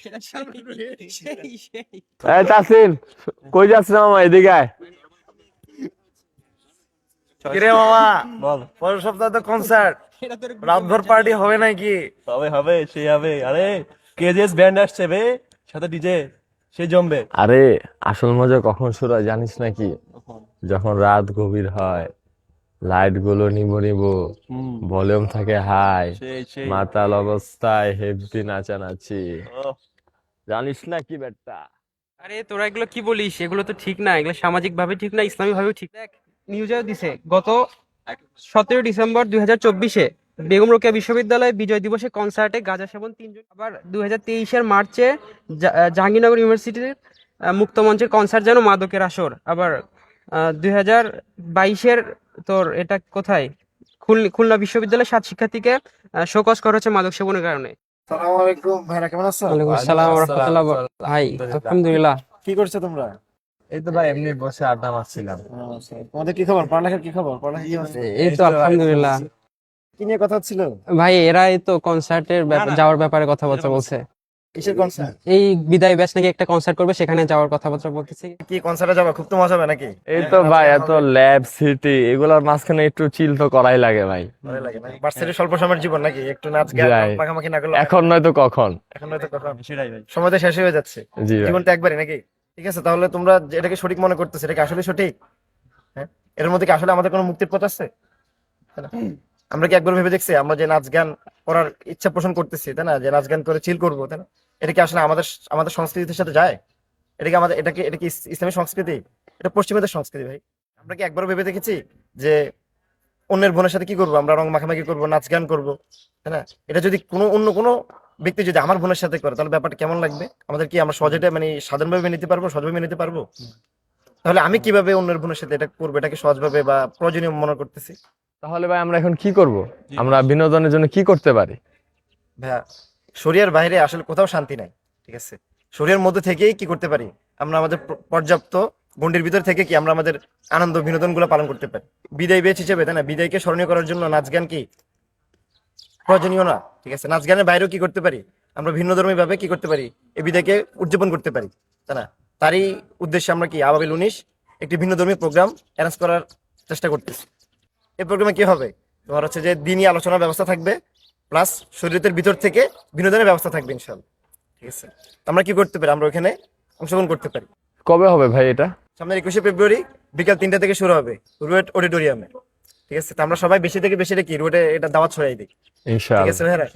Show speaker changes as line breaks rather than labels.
এটা সেই- সেই সেই
এই তাসিন কই যাচ্ছ মামা এদিকে আয়।
কিরে মামা
বল।
পরের সপ্তাহে তো কনসার্ট রাতভর পার্টি হবে। নাকি?
হবে হবে সেই হবে। আরে কেজিএস ব্যান্ড আসছে বে সাথে ডিজে সে জমবে।
আরে আসল মজা কখন শুরু হয় জানিস নাকি? যখন রাত গভীর হয় লাইটগুলো নিব নিবো ভলিউম থাকে হাই মাতাল অবস্থায় হেভি নাচানাচি। জানিস না কি বেটা
আরে তোরা এগুলো কি বলিস? এগুলো তো ঠিক না এগুলো সামাজিক ভাবে ঠিক না ইসলামিক ভাবে ঠিক দেখ নিউজেও দিছে গত সতেরো ডিসেম্বর দুই হাজার চব্বিশে বেগম রোকেয়া বিশ্ববিদ্যালয়ে বিজয় দিবসে কনসার্টে গাঁজা সেবন তিনজন আবার দুই হাজার তেইশের মার্চে জাহাঙ্গীরনগর ইউনিভার্সিটির আহ, মুক্ত মঞ্চের কনসার্ট যেন মাদকের আসর আবার দুই হাজার বাইশের তোর এটা কোথায়? খুলনা বিশ্ববিদ্যালয়ের সাত শিক্ষার্থীকে শোকজ করা হচ্ছে মাদক সেবনের কারণে।
সালাম আলাইকুম। ভাইরা কেমন আছো?
ওয়ালাইকুম আসসালাম। রহমতুল্লাহ ভাই আলহামদুলিল্লাহ।
কি করছ তোমরা?
এই তো ভাই এমনি বসে আড্ডা মারছিলাম।
তোমাদের কি খবর? পড়ালেখার কি খবর? পড়ালেখা
এই তো আলহামদুলিল্লাহ।
কি নিয়ে কথা হচ্ছিল?
ভাই এরাই তো কনসার্টের যাওয়ার ব্যাপারে কথাবার্তা বলছে। এই বিদায় ব্যাচ নাকি একটা কনসার্ট করবে সেখানে যাওয়ার কথাবার্তা বলতেছে।
কি কনসার্টে যাবা? খুব তো মজা হবে নাকি?
এই তো ভাই এত ল্যাব সিটি এগুলোর মাঝখানে একটু চিল তো করাই লাগে ভাই।
ভালো লাগে না। ভার্সিটির স্বল্প সময়ের জীবন নাকি? একটু নাচ গান মাখামাখি না করলে
এখন নয়তো কখন?
এখন হয়তো কখন?
সেটাই ভাই।
সময় তো শেষ হয়ে যাচ্ছে।
জি ভাই।
জীবনটা একবারই নাকি? ঠিক আছে তাহলে তোমরা এটাকে সঠিক মনে করতেছো এটা কি আসলে সঠিক? হ্যাঁ? এর মধ্যে কি আসলে আমাদের কোনো মুক্তির পথ আছে? আমরা কি একবার ভেবে দেখছি? আমরা যে নাচ গান করার ইচ্ছা পোষণ করতেছি, তাই না? যে নাচ গান করে চিল করব, তাই না? এটা কি আসলে আমাদের আমাদের সংস্কৃতির সাথে যায়? এটা কি আমাদের এটা কি এটা কি ইসলামী সংস্কৃতি? এটা পশ্চিমাদের সংস্কৃতি, ভাই। আমরা কি একবার ভেবে দেখেছি যে অন্যের বোনের সাথে কি করব? আমরা রং মাখামাখি করব, নাচ গান করব, তাই না? এটা যদি কোনো অন্য কোনো ব্যক্তি যদি আমার বোনের সাথে করে, তাহলে ব্যাপারটা কেমন লাগবে? আমাদের কি আমরা সহজে মানে সাধারণভাবে নিতে পারব, সহজভাবে নিতে পারব? তাহলে আমি কীভাবে অন্যের বোনের সাথে এটা করব? এটাকে সহজভাবে বা প্রয়োজনীয় মনে করতেছি?
তাহলে ভাই আমরা এখন কি করব? আমরা বিনোদনের জন্য কি করতে পারি?
ভাইয়া শরিয়ার বাইরে আসলে কোথাও শান্তি নাই ঠিক আছে? শরিয়ার মধ্যে থেকেই কি করতে পারি? আমরা আমাদের পর্যাপ্ত গন্ডির ভিতর থেকে কি আমরা আমাদের আনন্দ বিনোদনগুলো পালন করতে পারি? বিদায় বেচ হিসেবে তাই না? বিদায়কে স্মরণীয় করার জন্য নাচ গান কি প্রয়োজনীয় না ঠিক আছে? নাচ গানের বাইরেও কি করতে পারি? আমরা ভিন্ন ধর্মী ভাবে কি করতে পারি? এই বিদায়কে উদযাপন করতে পারি তাই না? তারই উদ্দেশ্যে আমরা কি আবাবিল উনিশ একটি ভিন্ন ধর্মী প্রোগ্রাম অ্যারেঞ্জ করার চেষ্টা করতেছি। এই প্রোগ্রামে কি হবে? তোমার হচ্ছে যে দিনই আলোচনার ব্যবস্থা থাকবে প্লাস শরীরের ভিতর থেকে বিনোদনের ব্যবস্থা থাকবে ইনশাল্লাহ ঠিক আছে? আমরা কি করতে পারি? আমরা ওখানে অংশগ্রহণ করতে পারি।
কবে হবে ভাই এটা?
সামনের একুশে ফেব্রুয়ারি বিকাল তিনটা থেকে শুরু হবে রুয়েট অডিটোরিয়ামে। ঠিক আছে? তো আমরা সবাই বেশি থেকে বেশি কি রুয়েটে এটা দাওয়াত ছড়াই দিই। ঠিক আছে ভাইরা